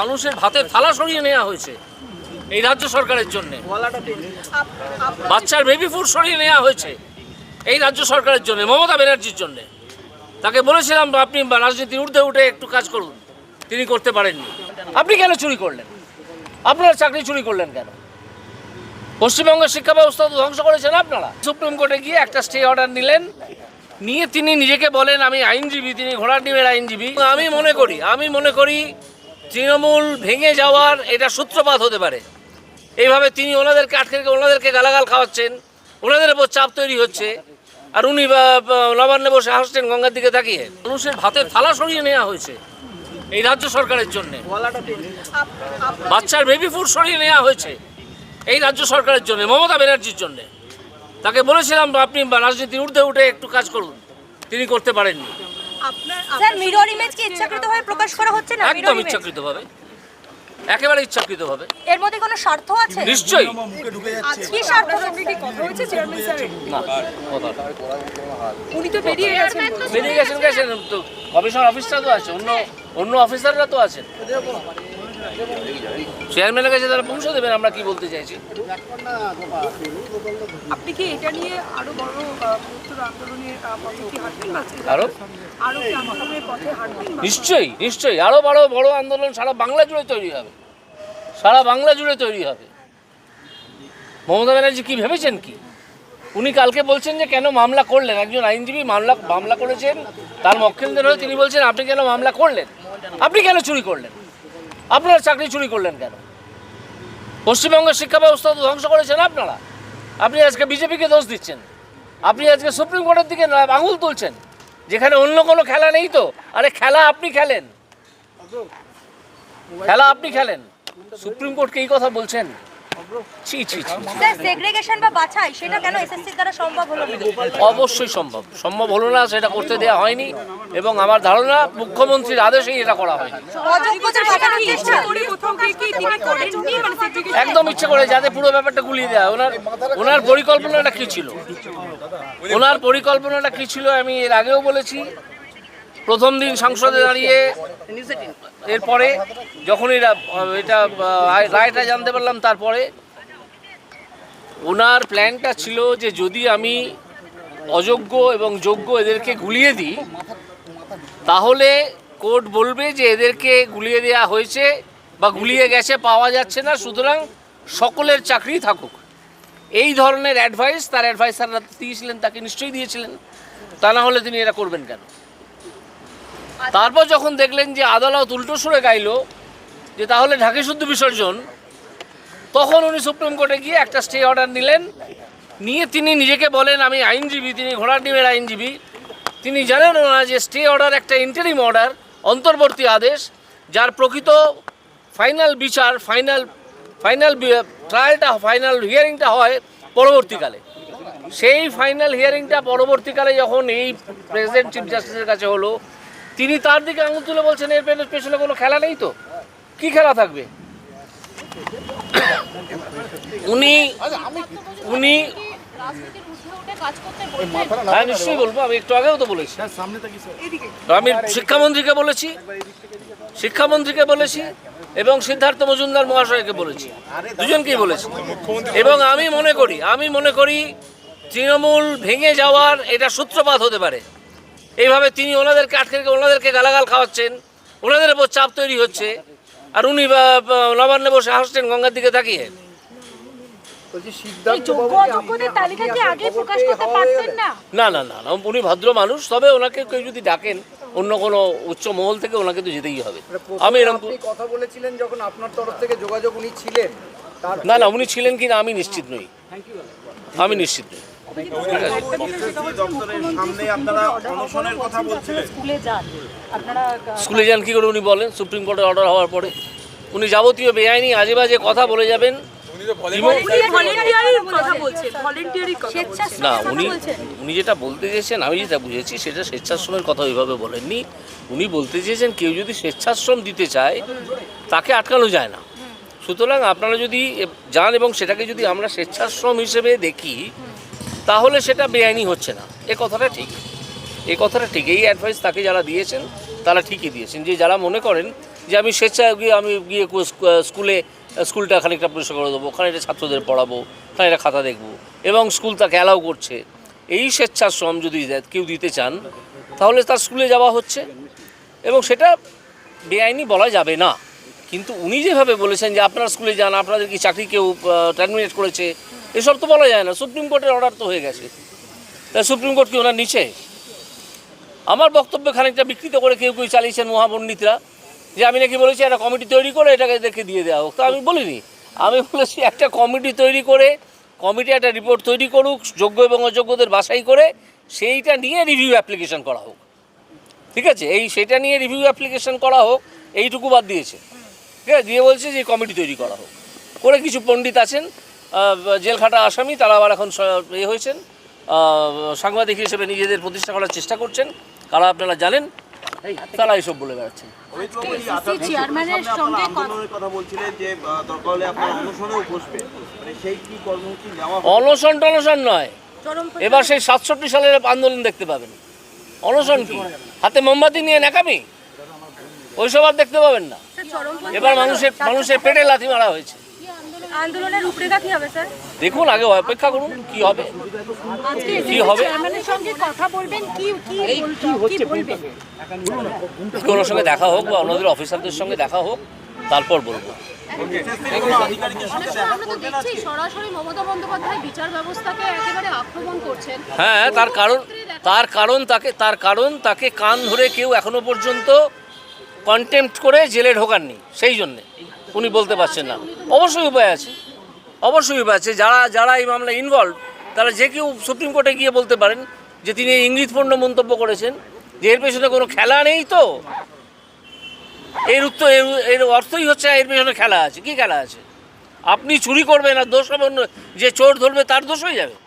মানুষের ভাতের থালা সরিয়ে নেওয়া হয়েছে এই রাজ্য সরকারের জন্য। বাচ্চার বেবি ফুড সরিয়ে নেওয়া হয়েছে এই রাজ্য সরকারের জন্য, মমতা ব্যানার্জির জন্য। তাকে বলেছিলাম, আপনি রাজনীতির ঊর্ধ্বে উঠে একটু কাজ করুন। তিনি করতে পারেননি। আপনি কেন চুরি করলেন? আপনার চাকরি চুরি করলেন কেন? পশ্চিমবঙ্গের শিক্ষা ব্যবস্থা তো ধ্বংস করেছেন আপনারা। সুপ্রিম কোর্টে গিয়ে একটা স্টে অর্ডার নিলেন। নিয়ে তিনি নিজেকে বলেন, আমি আইনজীবী, তিনি ঘোড়ার ডিমের আইনজীবী। আমি মনে করি, আমি মনে করি তৃণমূল ভেঙে যাওয়ার এটা সূত্রপাত হতে পারে। এইভাবে তিনি ওনাদেরকে আটকে রেখে ওনাদেরকে গালাগাল খাওয়াচ্ছেন, ওনাদের উপর চাপ তৈরি হচ্ছে, আর উনি নবান্নে বসে হাসছেন গঙ্গার দিকে তাকিয়ে। মানুষের ভাতের থালা সরিয়ে নেওয়া হয়েছে এই রাজ্য সরকারের জন্য। বাচ্চার বেবি ফুড সরিয়ে নেওয়া হয়েছে এই রাজ্য সরকারের জন্য, মমতা ব্যানার্জির জন্য। তাকে বলেছিলাম, আপনি রাজনীতির ঊর্ধ্বে উঠে একটু কাজ করুন। তিনি করতে পারেননি। স্যার মিরর ইমেজ কি ইচ্ছাকৃতভাবে প্রকাশ করা হচ্ছে না? একদম? ইচ্ছাকৃতভাবে। একেবারে ইচ্ছাকৃতভাবে। এর মধ্যে কোনো স্বার্থ আছে? নিশ্চয়ই। কি স্বার্থ কি কথা হয়েছে চেয়ারম্যান স্যার না কথা উনি তো বেরিয়ে গেছেন। বেরিয়ে গেছেন গেছেন তো অফিসার তো আছে। অন্য অন্য অফিসাররা তো আছেন। চেয়ারম্যানের কাছে তারা পৌঁছে দেবেন আমরা কি বলতে চাইছি? আপনি কি এটা নিয়ে আরও বড় আন্দোলনের পথে কি হাঁটবেন আরও? আরও কি আন্দোলনের পথে হাঁটবেন নিশ্চয়ই নিশ্চয়ই। আরও বড় বড় আন্দোলন সারা বাংলা জুড়ে তৈরি হবে। সারা বাংলা জুড়ে তৈরি হবে। মমতা ব্যানার্জি কি ভেবেছেন কি? উনি কালকে বলছেন যে কেন মামলা করলেন? একজন আইনজীবী মামলা মামলা করেছেন তার মক্কেলদের হয়ে তিনি বলছেন আপনি কেন মামলা করলেন? আপনি কেন চুরি করলেন? আপনার চাকরি চুরি করলেন কেন? পশ্চিমবঙ্গের শিক্ষা ব্যবস্থা তো ধ্বংস করেছেন আপনারা। আপনি আজকে বিজেপিকে দোষ দিচ্ছেন। আপনি আজকে সুপ্রিম কোর্টের দিকে আঙুল তুলছেন। যেখানে অন্য কোনো খেলা নেই তো? আরে খেলা আপনি খেলেন। খেলা আপনি খেলেন। সুপ্রিম কোর্টকে এই কথা বলছেন? অবশ্যই সম্ভব। সম্ভব হলো না সেটা করতে দেওয়া হয়নি। এবং আমার ধারণা মুখ্যমন্ত্রীর আদেশেই এটা করা হয়নি। একদম ইচ্ছে করে যাতে পুরো ব্যাপারটা গুলিয়ে দেয় ওনার ওনার পরিকল্পনাটা কি ছিল? ওনার পরিকল্পনাটা কি ছিল আমি এর আগেও বলেছি। প্রথম দিন সংসদে দাঁড়িয়ে এরপরে যখন এরা এটা রায়টা জানতে পারলাম তারপরে ওনার প্ল্যানটা ছিল যে যদি আমি অযোগ্য এবং যোগ্য এদেরকে গুলিয়ে দিই, তাহলে কোর্ট বলবে যে এদেরকে গুলিয়ে দেওয়া হয়েছে বা গুলিয়ে গেছে, পাওয়া যাচ্ছে না, সুতরাং সকলের চাকরি থাকুক। এই ধরনের অ্যাডভাইস তার অ্যাডভাইসাররা দিয়েছিলেন তাকে নিশ্চয়ই দিয়েছিলেন। তা না হলে তিনি এটা করবেন কেন? তারপর যখন দেখলেন যে আদালত উল্টো সুরে গাইল, যে তাহলে ঢাকে শুদ্ধ বিসর্জন, তখন উনি সুপ্রিম কোর্টে গিয়ে একটা স্টে অর্ডার নিলেন। নিয়ে তিনি নিজেকে বলেন, আমি আইনজীবী, তিনি ঘোড়ার ডিমের আইনজীবী। তিনি জানেন না যে স্টে অর্ডার একটা ইন্টারিম অর্ডার অন্তর্বর্তী আদেশ, যার প্রকৃত ফাইনাল বিচার ফাইনাল ফাইনাল ট্রায়ালটা ফাইনাল হিয়ারিংটা হয় পরবর্তীকালে। সেই ফাইনাল হিয়ারিংটা পরবর্তীকালে যখন এই প্রেসিডেন্ট চিফ জাস্টিসের কাছে হলো তিনি তার দিকে আঙুল তুলে বলছেন, এর পেছনে- কোনো খেলা নেই তো? কি খেলা থাকবে? উনি উনি হ্যাঁ নিশ্চয়ই বলব, আমি একটু আগেও তো বলেছি। আমি শিক্ষামন্ত্রীকে বলেছি শিক্ষামন্ত্রীকে বলেছি এবং সিদ্ধার্থ মজুমদার মহাশয়কে বলেছি। দুজনকেই বলেছি। এবং আমি মনে করি আমি মনে করি তৃণমূল ভেঙে যাওয়ার এটা সূত্রপাত হতে পারে। এইভাবে তিনি ওনাদেরকে আটকে রেখে ওনাদেরকে গালাগাল খাওয়াচ্ছেন ওনাদের উপর চাপ তৈরি হচ্ছে আর উনি নবান্নে বসে হাসছেন গঙ্গার দিকে তাকিয়ে। না? না না না উনি ভদ্র মানুষ তবে ওনাকে কেউ যদি ডাকেন অন্য কোনো উচ্চ মহল থেকে ওনাকে তো যেতেই হবে। আমি এরকম কথা বলেছিলেন যখন আপনার তরফ থেকে যোগাযোগ উনি ছিলেন। না না উনি ছিলেন কিনা আমি নিশ্চিত নই। আমি নিশ্চিত নই। সামনে আপনারা অনশনের কথা বলছিলেন স্কুলে যান আপনারা স্কুলে যান কি করে উনি বলেন সুপ্রিম কোর্টের অর্ডার হওয়ার পরে উনি যাবতীয় বেআইনি আজে বাজে কথা বলে যাবেন না উনি উনি যেটা বলতে চেয়েছেন আমি যেটা বুঝেছি সেটা স্বেচ্ছাশ্রমের কথা ওইভাবে বলেননি উনি বলতে চেয়েছেন কেউ যদি স্বেচ্ছাশ্রম দিতে চায় তাকে আটকানো যায় না সুতরাং আপনারা যদি যান এবং সেটাকে যদি আমরা স্বেচ্ছাশ্রম হিসেবে দেখি তাহলে সেটা বেআইনি হচ্ছে না। এ কথাটা ঠিক। এ কথাটা ঠিক। এই অ্যাডভাইস তাকে যারা দিয়েছেন, তারা ঠিকই দিয়েছেন। যে যারা মনে করেন যে আমি স্বেচ্ছায় গিয়ে আমি গিয়ে স্কুলে স্কুলটা খানিকটা পরিষ্কার করে দেবো ওখানে খানিকটা ছাত্রদের পড়াবো ওখানে খানিকটা খাতা দেখব এবং স্কুল তাকে অ্যালাউ করছে। এই স্বেচ্ছাশ্রম যদি কেউ দিতে চান, তাহলে তার স্কুলে যাওয়া হচ্ছে এবং সেটা বেআইনি বলা যাবে না। কিন্তু উনি যেভাবে বলেছেন যে আপনার স্কুলে যান, আপনাদের কি চাকরি কেউ টার্মিনেট করেছে এসব তো বলা যায় না। সুপ্রিম কোর্টের অর্ডার তো হয়ে গেছে। তাই সুপ্রিম কোর্ট কি ওনার নিচে? আমার বক্তব্য খানিকটা বিকৃত করে কেউ কেউ চালিয়েছেন মহাপণ্ডিতরা, যে আমি নাকি বলেছি একটা কমিটি তৈরি করে এটাকে এদেরকে দিয়ে দেওয়া হোক। তা আমি বলিনি। আমি বলেছি একটা কমিটি তৈরি করে কমিটি একটা রিপোর্ট তৈরি করুক, যোগ্য এবং অযোগ্যদের বাছাই করে, সেইটা নিয়ে রিভিউ অ্যাপ্লিকেশন করা হোক। ঠিক আছে? এই সেটা নিয়ে রিভিউ অ্যাপ্লিকেশন করা হোক, এইটুকু বাদ দিয়েছে। ঠিক আছে? দিয়ে বলছে যে কমিটি তৈরি করা হোক। করে কিছু পণ্ডিত আছেন জেল খাটা আসামি তারা আবার এখন এ হয়েছেন। সাংবাদিক হিসেবে নিজেদের প্রতিষ্ঠা করার চেষ্টা করছেন। কারা আপনারা জানেন? তারা এইসব বলে বেড়াচ্ছেন। এই আসামি চেয়ারম্যানের সামনে সঙ্গে আপনারা আন্দোলনের কথা বলছিলেন যে আহ, দরকার হলে আপনার অনশনেও বসবে। মানে সেই কি কর্মসূচি নেওয়া হবে? অনশন টনশন নয়। এবার সেই সাতষট্টি সালের আন্দোলন দেখতে পাবেন। অনশন কি? হাতে মোমবাতি নিয়ে নাকামি ওইসব আর দেখতে পাবেন না। এবার মানুষের মানুষের পেটে লাথি মারা হয়েছে। আন্দোলনের রূপরেখা কি হবে স্যার? দেখুন আগে অপেক্ষা করুন কি হবে? আজকে কি হবে? সঙ্গে কথা বলবেন কি কি বল- কি বলবেন? কোনো সঙ্গে দেখা হোক বা ওনাদের অফিসারদের সঙ্গে দেখা হোক তারপর বলব। কোনো আধিকারিকের সাথে দেখা আমরা তো দেখছি সরাসরি মমতা বন্দ্যোপাধ্যায় বিচার ব্যবস্থাকে একেবারে আক্রমণ করছেন। হ্যাঁ তার কারণ তার কারণ তাকে তার কারণ তাকে কান ধরে কেউ এখনও পর্যন্ত কন্টেম্পট করে জেলে ঢোকাননি সেই জন্যে। উনি বলতে পারছেন না। অবশ্যই উপায় আছে। অবশ্যই উপায় আছে। যারা যারা এই মামলায় ইনভলভ তারা যে কেউ সুপ্রিম কোর্টে গিয়ে বলতে পারেন যে তিনি ইঙ্গিতপূর্ণ মন্তব্য করেছেন। যে এর পেছনে কোনো খেলা নেই তো? এর উত্তর, এর- এর অর্থই হচ্ছে এর পেছনে খেলা আছে। কি খেলা আছে? আপনি চুরি করবেন আর দোষ হবে যে চোর ধরবে তার দোষ হয়ে যাবে।